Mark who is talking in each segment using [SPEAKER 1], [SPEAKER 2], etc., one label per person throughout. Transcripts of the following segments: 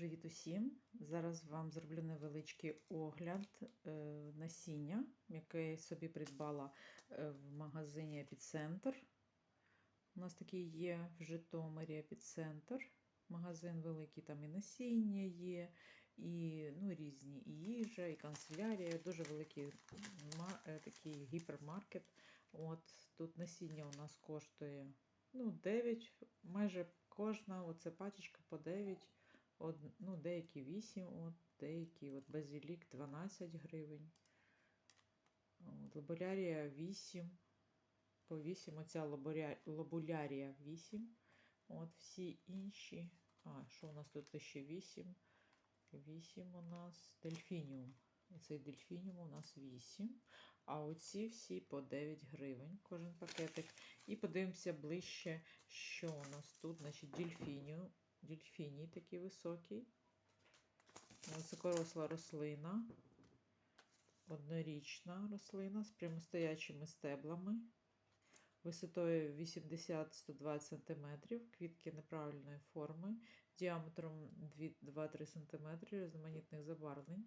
[SPEAKER 1] Привіт усім! Зараз вам зроблю невеличкий огляд е, насіння, яке я собі придбала е, в магазині Епіцентр. У нас такий є в Житомирі Епіцентр. Магазин великий, там і насіння є, і ну, різні і їжа, і канцелярія. Дуже великий е, такий гіпермаркет. От тут насіння у нас коштує ну, 9, майже кожна оце пачечка по 9. Од, ну, деякі 8, от, деякі от базилік 12 гривень. От, лаболярія 8. По 8. Оця лаборя, лабулярія 8. От всі інші. А, що у нас тут ще 8? 8 у нас дельфініум. Оцей дельфініум у нас 8. А оці всі по 9 гривень кожен пакетик. І подивимося ближче, що у нас тут. Значить, дельфініум. Дельфіній такий високий. Високоросла рослина. Однорічна рослина з прямостоячими стеблами. Висотою 80-120 см, квітки неправильної форми, діаметром 2-3 см, різноманітних забарвлень,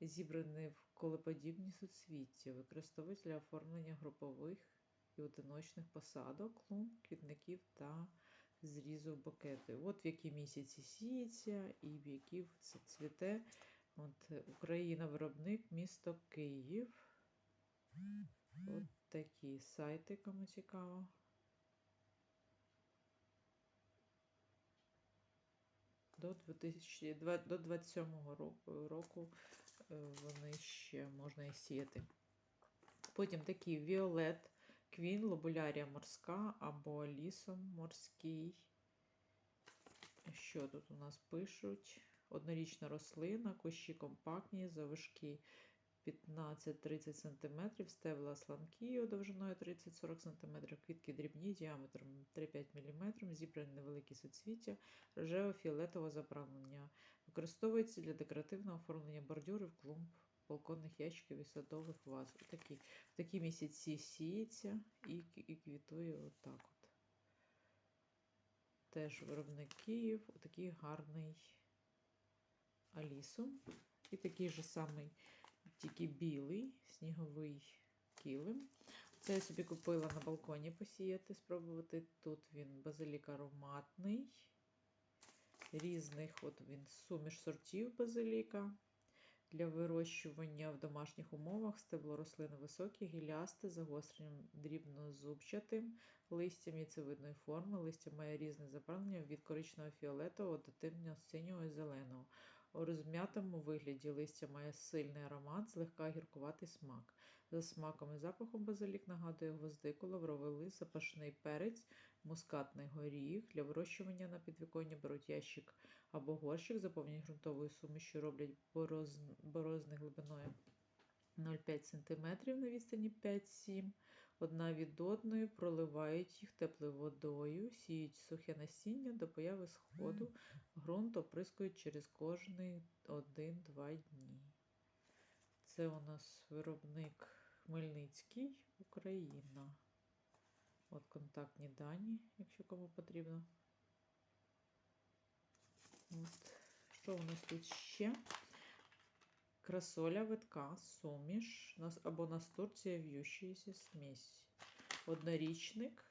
[SPEAKER 1] зібрані в колеподібні суцвіття, використовують для оформлення групових і одиночних посадок, клумб, квітників та зрізу букети. От в які місяці сіється і в які це цвіте. От е, Україна виробник, місто Київ. От такі сайти, кому цікаво. До 2000, до 27 року, року е, вони ще можна і сіяти. Потім такий Віолет, Квін, Лобулярія морська або лісом морський. Що тут у нас пишуть? Однорічна рослина, кущі компактні, завишки 15-30 см, стебла сланкі довжиною 30-40 см, квітки дрібні діаметром 3-5 мм, зібрані невеликі суцвіття, рожево-фіолетового забарвлення. Використовується для декоративного оформлення бордюрів, клумб, балконних ящиків і садових ваз. Такі, в такі місяці сіється і, і квітує отак от. Теж виробник Київ, такий гарний Алісу. І такий же самий, тільки білий, сніговий килим. Це я собі купила на балконі посіяти, спробувати. Тут він базилік ароматний, різних, от він суміш сортів базиліка. Для вирощування в домашніх умовах стебло рослини високі, гілясте, загостренням дрібнозубчатим, листям яйцевидної форми. Листя має різне забарвлення від коричневого фіолетового до темно синього і зеленого. У розм'ятому вигляді листя має сильний аромат, злегка гіркуватий смак. За смаком і запахом базилік нагадує гвоздику, лавровий лист, запашний перець, мускатний горіх. Для вирощування на підвіконні беруть ящик або горщик, заповнюють ґрунтовою сумішю, роблять бороз... борозни глибиною 0,5 см на відстані 5-7 одна від одної, проливають їх теплою водою, сіють сухе насіння до появи сходу, ґрунт оприскують через кожні 1-2 дні. Це у нас виробник Хмельницький, Україна. От контактні дані, якщо кому потрібно. От. Що у нас тут ще? Красоля витка, суміш або настурція в'ющаяся смесь. Однорічник,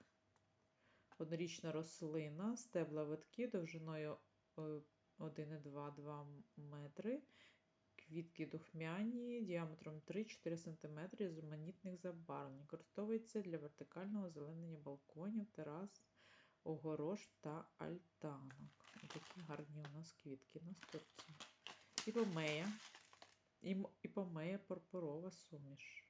[SPEAKER 1] однорічна рослина, стебла витки довжиною е, 1,2-2 метри. Квітки духмяні діаметром 3-4 см різноманітних забарвлень. Використовується для вертикального озеленення балконів, терас, огорож та альтанок. Такі гарні у нас квітки на. Іпомея. І, іпомея пурпурова суміш.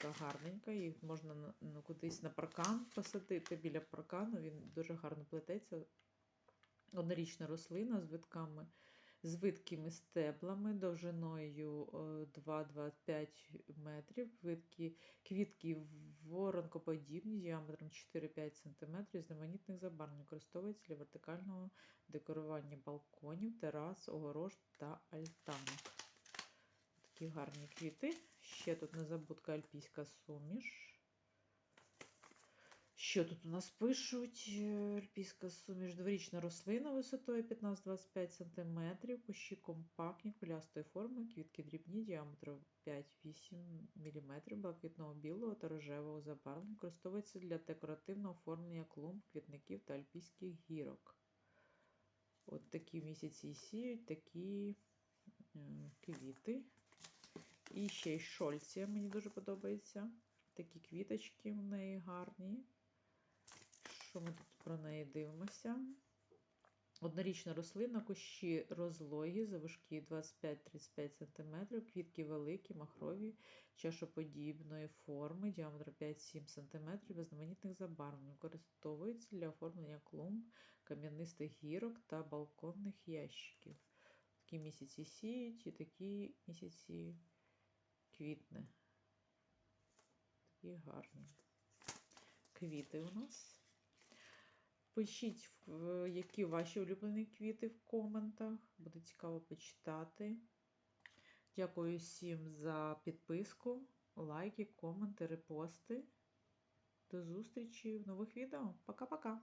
[SPEAKER 1] Така гарненька, їх можна ну, кудись на паркан посадити. Біля паркану він дуже гарно плететься. Однорічна рослина з витками, з видкими стеблами довжиною е, 2-25 метрів. Витки, квітки воронкоподібні діаметром 4-5 см, різноманітних забарвлень. Використовується для вертикального декорування балконів, терас, огорож та альтанок. Такі гарні квіти. Ще тут незабудка альпійська суміш. Що тут у нас пишуть? Е, Альпійська суміш дворічна рослина висотою 15-25 см, кущі компактні, кулястої форми, квітки дрібні, діаметром 5-8 мм, блакитного білого та рожевого забарвлення. Використовується для декоративного оформлення клумб, квітників та альпійських гірок. От такі місяці сіють, такі е, квіти. І ще й шольція мені дуже подобається. Такі квіточки в неї гарні. Що ми тут про неї дивимося? Однорічна рослина, кущі розлогі, завишки 25-35 см, квітки великі, махрові, чашоподібної форми, діаметр 5-7 см, різноманітних забарвлень. Використовується для оформлення клумб, кам'янистих гірок та балконних ящиків. Такі місяці сіють і такі місяці квітне. Такі гарні квіти у нас. Пишіть, в- які ваші улюблені квіти в коментах. Буде цікаво почитати. Дякую всім за підписку, лайки, коменти, репости. До зустрічі в нових відео. Пока-пока!